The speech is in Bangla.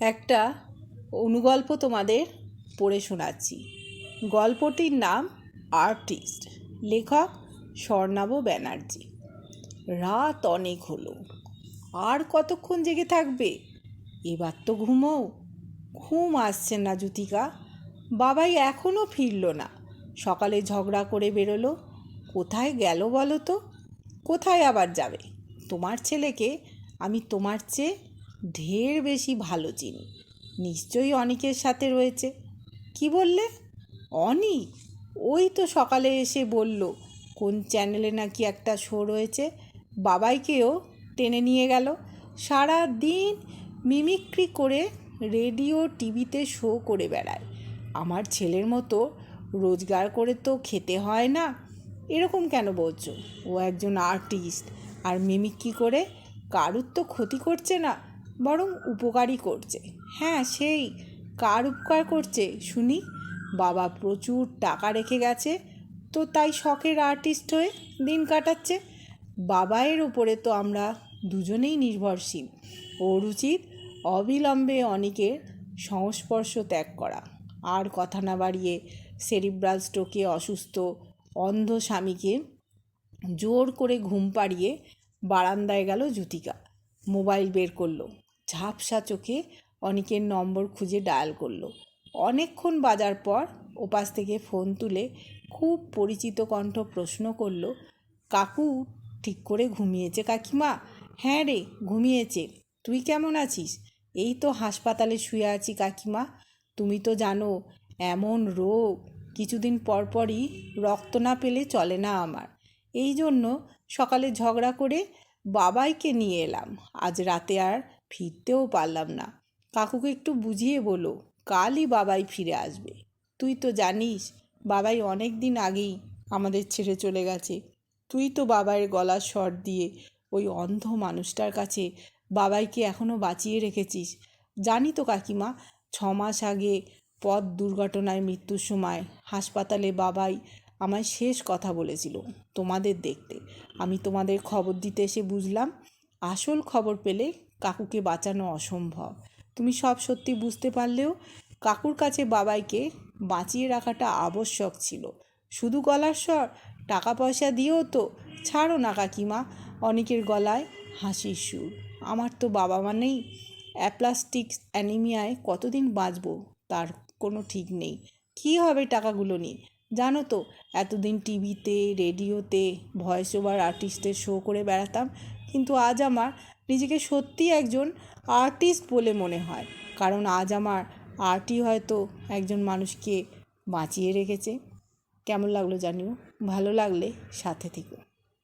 একটা অনুগল্প তোমাদের পড়ে শোনাচ্ছি। গল্পটির নাম আর্টিস্ট, লেখক স্বর্ণাভ ব্যানার্জি। রাত অনেক হলো। আর কতক্ষণ জেগে থাকবে? এবার তো ঘুমোও। ঘুম আসছে না জ্যোতিকা বাবাই এখনও ফিরল না। সকালে ঝগড়া করে বেরোলো। কোথায় গেল বলো তো? কোথায় আবার যাবে? তোমার ছেলেকে আমি তোমার চেয়ে ঢের বেশি ভালো চিনি নিশ্চয়ই অনিকের সাথে রয়েছে। কি বললে? অনিক? ওই তো সকালে এসে বলল, কোন চ্যানেলে নাকি একটা শো রয়েছে? বাবাইকেও টেনে নিয়ে গেল। সারা দিন মিমিক্রি করে রেডিও, টিভিতে শো করে বেড়ায়। আমার ছেলের মতো রোজগার করে তো খেতে হয় না। এরকম কেন বলছো? ও একজন আর্টিস্ট। আর মিমিক্রি করে কারুর তো ক্ষতি করছে না। বরং উপকারই করছে। হ্যাঁ সেই কার উপকার করছে শুনি। বাবা প্রচুর টাকা রেখে গেছে, তো তাই শখের আর্টিস্ট হয়ে দিন কাটাচ্ছে। বাবায়ের ওপরে তো আমরা দুজনেই নির্ভরশীল। ওর উচিত অবিলম্বে অনেকের সংস্পর্শ ত্যাগ করা। আর কথা না বাড়িয়ে সেরিব্রাল স্ট্রোকে অসুস্থ, অন্ধ স্বামীকে জোর করে ঘুম পাড়িয়ে বারান্দায় গেল জ্যোতিকা। মোবাইল বের করল। ঝাপসা চোখে অনেকের নম্বর খুঁজে ডায়াল করল। অনেকক্ষণ বাজার পর ওপাশ থেকে ফোন তুলে খুব পরিচিত কণ্ঠ প্রশ্ন করল, কাকু, ঠিক করে ঘুমিয়েছে কাকিমা? হ্যাঁ রে, ঘুমিয়েছে। তুই কেমন আছিস? এই তো হাসপাতালে শুয়ে আছি কাকিমা। তুমি তো জানো, এমন রোগ কিছুদিন পরপরই রক্ত না পেলে চলে না আমার। এই জন্য সকালে ঝগড়া করে বাবাইকে নিয়ে এলাম। আজ রাতে আর ফিরতেও পারলাম না। কাকুকে একটু বুঝিয়ে বলো, কালই বাবাই ফিরে আসবে। তুই তো জানিস, বাবাই অনেক দিন আগেই আমাদের ছেড়ে চলে গেছে। তুই তো বাবাইয়ের গলার শর দিয়ে ওই অন্ধ মানুষটার কাছে বাবাইকে এখনও বাঁচিয়ে রেখেছিস। জানি তো কাকিমা, ছ মাস আগে পথ দুর্ঘটনায় মৃত্যুর সময় হাসপাতালে বাবাই আমায় শেষ কথা বলেছিল তোমাদের দেখতে। আমি তোমাদের খবর দিতে এসে বুঝলাম। আসল খবর পেলে কাকুকে বাঁচানো অসম্ভব। তুমি সব সত্যি বুঝতে পারলেও কাকুর কাছে বাবাইকে বাঁচিয়ে রাখাটা আবশ্যক ছিল। শুধু গলার স্বর টাকা পয়সা দিয়েও তো। ছাড়ো না কাকিমা, অনেকের গলায় হাসির সুর। আমার তো বাবা মা নেই অ্যাপ্লাস্টিক অ্যানিমিয়ায় কতদিন বাঁচবো তার কোনো ঠিক নেই। কী হবে টাকাগুলো নিয়ে? জানো তো, এতদিন টিভিতে, রেডিওতে, ভয়েস ওভার আর্টিস্টের শো করে বেড়াতাম। কিন্তু আজ আমার নিজেকে সত্যি একজন আর্টিস্ট বলে মনে হয়। কারণ আজ আমার আর্টই হয়তো একজন মানুষকে বাঁচিয়ে রেখেছে। কেমন লাগল জানিও? ভালো লাগলে সাথে থেকো।